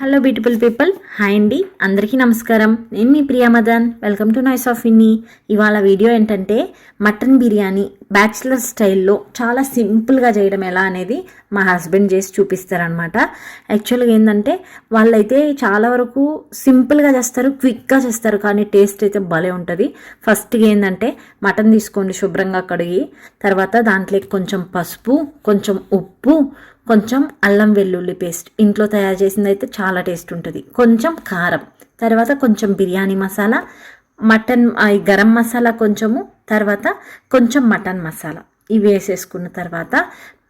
Hello beautiful people hi అండి అందరికీ నమస్కారం. నేను మీ ప్రియా మదన్. వెల్కమ్ టు నైస్ ఆఫ్ ఇన్ని ఇవాళ వీడియో ఏంటంటే మటన్ బిర్యానీ బ్యాచిలర్ స్టైల్లో చాలా సింపుల్గా చేయడం ఎలా అనేది మా హస్బెండ్ చేసి చూపిస్తారనమాట యాక్చువల్గా ఏంటంటే వాళ్ళైతే చాలా వరకు సింపుల్గా చేస్తారు క్విక్గా చేస్తారు కానీ టేస్ట్ అయితే భలే ఉంటుంది. ఫస్ట్గా ఏంటంటే మటన్ తీసుకోండి శుభ్రంగా కడిగి తర్వాత దాంట్లో కొంచెం పసుపు కొంచెం ఉప్పు కొంచెం అల్లం వెల్లుల్లి పేస్ట్ ఇంట్లో తయారు చేసింది అయితే చాలా టేస్ట్ ఉంటుంది. కొంచెం కారం తర్వాత కొంచెం బిర్యానీ మసాలా మటన్ ఈ గరం మసాలా కొంచెము తర్వాత కొంచెం మటన్ మసాలా. ఇవి వేసేసుకున్న తర్వాత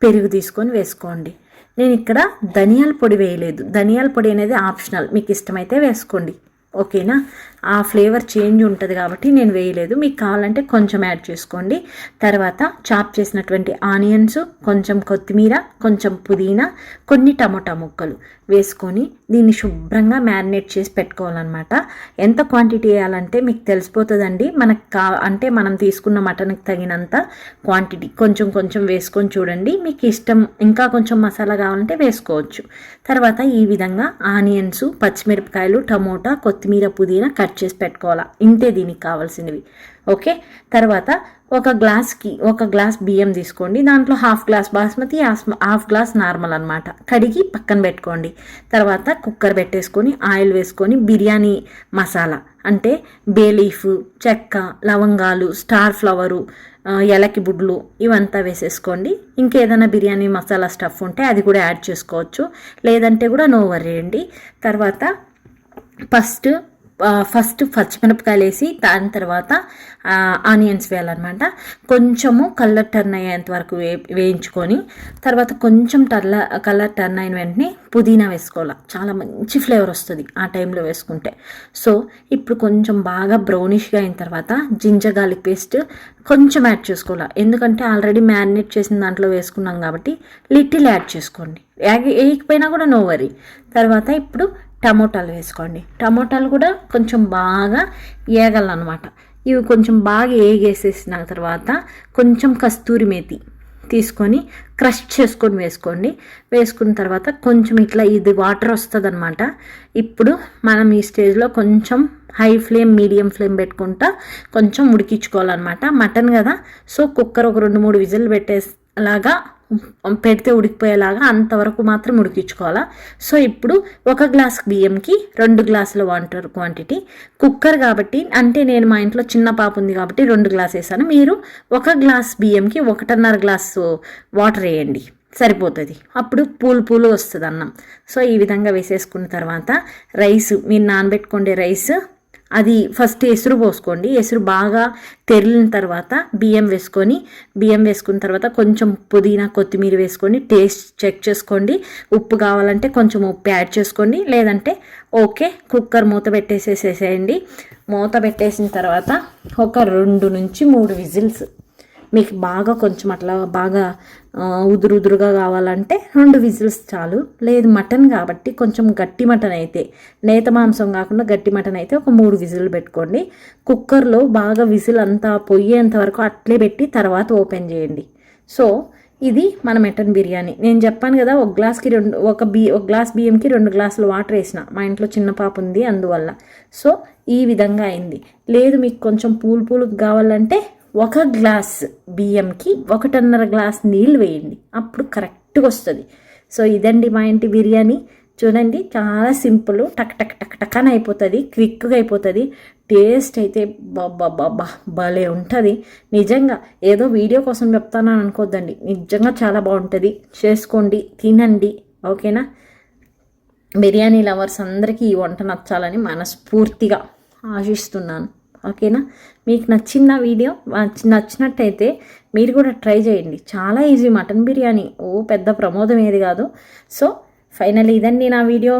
పెరుగు తీసుకొని వేసుకోండి. నేను ఇక్కడ ధనియాల పొడి వేయలేదు. ధనియాల పొడి అనేది ఆప్షనల్. మీకు ఇష్టమైతే వేసుకోండి. ఓకేనా? ఆ ఫ్లేవర్ చేంజ్ ఉంటుంది కాబట్టి నేను వేయలేదు. మీకు కావాలంటే కొంచెం యాడ్ చేసుకోండి. తర్వాత చాప్ చేసినటువంటి ఆనియన్స్ కొంచెం కొత్తిమీర కొంచెం పుదీనా కొన్ని టమోటా ముక్కలు వేసుకొని దీన్ని శుభ్రంగా మ్యారినేట్ చేసి పెట్టుకోవాలన్నమాట. ఎంత క్వాంటిటీ వేయాలంటే మీకు తెలిసిపోతుందండి. మనకు కా అంటే మనం తీసుకున్న మటన్కి తగినంత క్వాంటిటీ. కొంచెం కొంచెం వేసుకొని చూడండి. మీకు ఇష్టం ఇంకా కొంచెం మసాలా కావాలంటే వేసుకోవచ్చు. తర్వాత ఈ విధంగా ఆనియన్స్ పచ్చిమిరపకాయలు టమోటా కొత్తిమీర పుదీనా కట్ చేసి పెట్టుకోవాలా. ఇంతే దీనికి కావాల్సినవి. ఓకే? తర్వాత ఒక గ్లాస్కి ఒక గ్లాస్ బియ్యం తీసుకోండి. దాంట్లో half glass basmati half glass normal అనమాట కడిగి పక్కన పెట్టుకోండి. తర్వాత కుక్కర్ పెట్టేసుకొని ఆయిల్ వేసుకొని బిర్యానీ మసాలా అంటే బేలీఫ్ చెక్క లవంగాలు స్టార్ ఫ్లవరు ఎలకి బుడ్లు ఇవంతా వేసేసుకోండి. ఇంకేదైనా బిర్యానీ మసాలా స్టఫ్ ఉంటే అది కూడా యాడ్ చేసుకోవచ్చు. లేదంటే కూడా నో వరేయండి తర్వాత ఫస్ట్ ఫస్ట్ పచ్చిమిరపకాయలు వేసి దాని తర్వాత ఆనియన్స్ వేయాలన్నమాట. కొంచెము కలర్ టర్న్ అయ్యేంత వరకు వే వేయించుకొని తర్వాత కొంచెం టర్ల కలర్ టర్న్ అయిన వెంటనే పుదీనా వేసుకోవాలి. చాలా మంచి ఫ్లేవర్ వస్తుంది ఆ టైంలో వేసుకుంటే. సో ఇప్పుడు కొంచెం బాగా బ్రౌనిష్గా అయిన తర్వాత జింజర్ గార్లిక్ పేస్ట్ కొంచెం యాడ్ చేసుకోవాలి. ఎందుకంటే ఆల్రెడీ మ్యారినేట్ చేసిన దాంట్లో వేసుకున్నాం కాబట్టి లిటిల్ యాడ్ చేసుకోండి. వేయకపోయినా కూడా నో వరీ. తర్వాత ఇప్పుడు టమోటాలు వేసుకోండి. టమోటాలు కూడా కొంచెం బాగా ఏగాలన్నమాట. ఇవి కొంచెం బాగా ఏగేసేసిన తర్వాత కొంచెం కస్తూరి మేతి తీసుకొని క్రష్ చేసుకొని వేసుకోండి. వేసుకున్న తర్వాత కొంచెం ఇట్లా ఇది వాటర్ వస్తుంది అనమాట ఇప్పుడు మనం ఈ స్టేజ్లో కొంచెం హై ఫ్లేమ్ మీడియం ఫ్లేమ్ పెట్టుకుంటా కొంచెం ఉడికించుకోవాలన్నమాట. మటన్ కదా సో కుక్కర్ ఒక రెండు మూడు విజిల్ పెట్టేలాగా పెడితే ఉడికిపోయేలాగా అంతవరకు మాత్రం ఉడికించుకోవాలా. సో ఇప్పుడు ఒక గ్లాస్ బియ్యంకి రెండు గ్లాసుల వాటర్ క్వాంటిటీ కుక్కర్ కాబట్టి అంటే నేను మా ఇంట్లో చిన్న పాప ఉంది కాబట్టి రెండు గ్లాస్ వేసాను. మీరు ఒక గ్లాస్ బియ్యంకి ఒకటిన్నర గ్లాసు వాటర్ వేయండి సరిపోతుంది. అప్పుడు పూలు పూలు వస్తుంది అన్నం సో ఈ విధంగా వేసేసుకున్న తర్వాత రైస్ మీరు నానబెట్టుకునే రైస్ అది ఫస్ట్ ఎసురు పోసుకోండి. ఎసురు బాగా తెరిలిన తర్వాత బియ్యం వేసుకొని బియ్యం వేసుకున్న తర్వాత కొంచెం పుదీనా కొత్తిమీర వేసుకొని టేస్ట్ చెక్ చేసుకోండి. ఉప్పు కావాలంటే కొంచెం ఉప్పు యాడ్ చేసుకోండి. లేదంటే ఓకే కుక్కర్ మూత పెట్టేసేసేసేయండి మూత పెట్టేసిన తర్వాత ఒక రెండు నుంచి మూడు విజిల్స్ మీకు బాగా కొంచెం అట్లా బాగా ఉదురు ఉదురుగా కావాలంటే రెండు విజిల్స్ చాలు. లేదు మటన్ కాబట్టి కొంచెం గట్టి మటన్ అయితే నేత మాంసం కాకుండా గట్టి మటన్ అయితే ఒక మూడు విజిల్ పెట్టుకోండి. కుక్కర్లో బాగా విజిల్ అంతా పొయ్యేంత వరకు అట్లే పెట్టి తర్వాత ఓపెన్ చేయండి. సో ఇది మన మటన్ బిర్యానీ. నేను చెప్పాను కదా ఒక గ్లాస్కి రెండు ఒక బి ఒక గ్లాస్ బియ్యంకి రెండు గ్లాసులు వాటర్ వేసిన. మా ఇంట్లో చిన్న పాప ఉంది అందువల్ల. సో ఈ విధంగా అయింది. లేదు మీకు కొంచెం పూలు పూలు కావాలంటే ఒక గ్లాస్ బియ్యంకి ఒకటిన్నర గ్లాస్ నీళ్ళు వేయండి. అప్పుడు కరెక్ట్గా వస్తుంది. సో ఇదండి మా ఇంటి బిర్యానీ. చూడండి చాలా సింపుల్. టక్ టక్ టక్ టక్ అని అయిపోతుంది. క్విక్గా అయిపోతుంది. టేస్ట్ అయితే బాబా భలే ఉంటుంది. నిజంగా ఏదో వీడియో కోసం చెప్తానని అనుకోద్దండి. నిజంగా చాలా బాగుంటుంది. చేసుకోండి తినండి. ఓకేనా? బిర్యానీ లవర్స్ అందరికీ ఈ వంట నచ్చాలని మనస్ఫూర్తిగా ఆశిస్తున్నాను. ఓకేనా? మీకు నచ్చిన వీడియో నచ్చినట్టయితే మీరు కూడా ట్రై చేయండి. చాలా ఈజీ మటన్ బిర్యానీ. ఓ పెద్ద ప్రమోదం ఏది కాదు. సో ఫైనల్ ఇదండి నా వీడియో.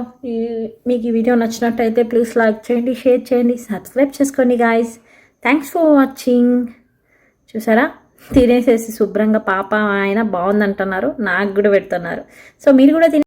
మీకు ఈ వీడియో నచ్చినట్టయితే ప్లీజ్ లైక్ చేయండి షేర్ చేయండి సబ్స్క్రైబ్ చేసుకోండి గాయస్. Thanks for watching. చూసారా? తినేసేసి శుభ్రంగా పాప ఆయన బాగుందంటున్నారు. నాకు కూడా పెడుతున్నారు. సో మీరు కూడా తినే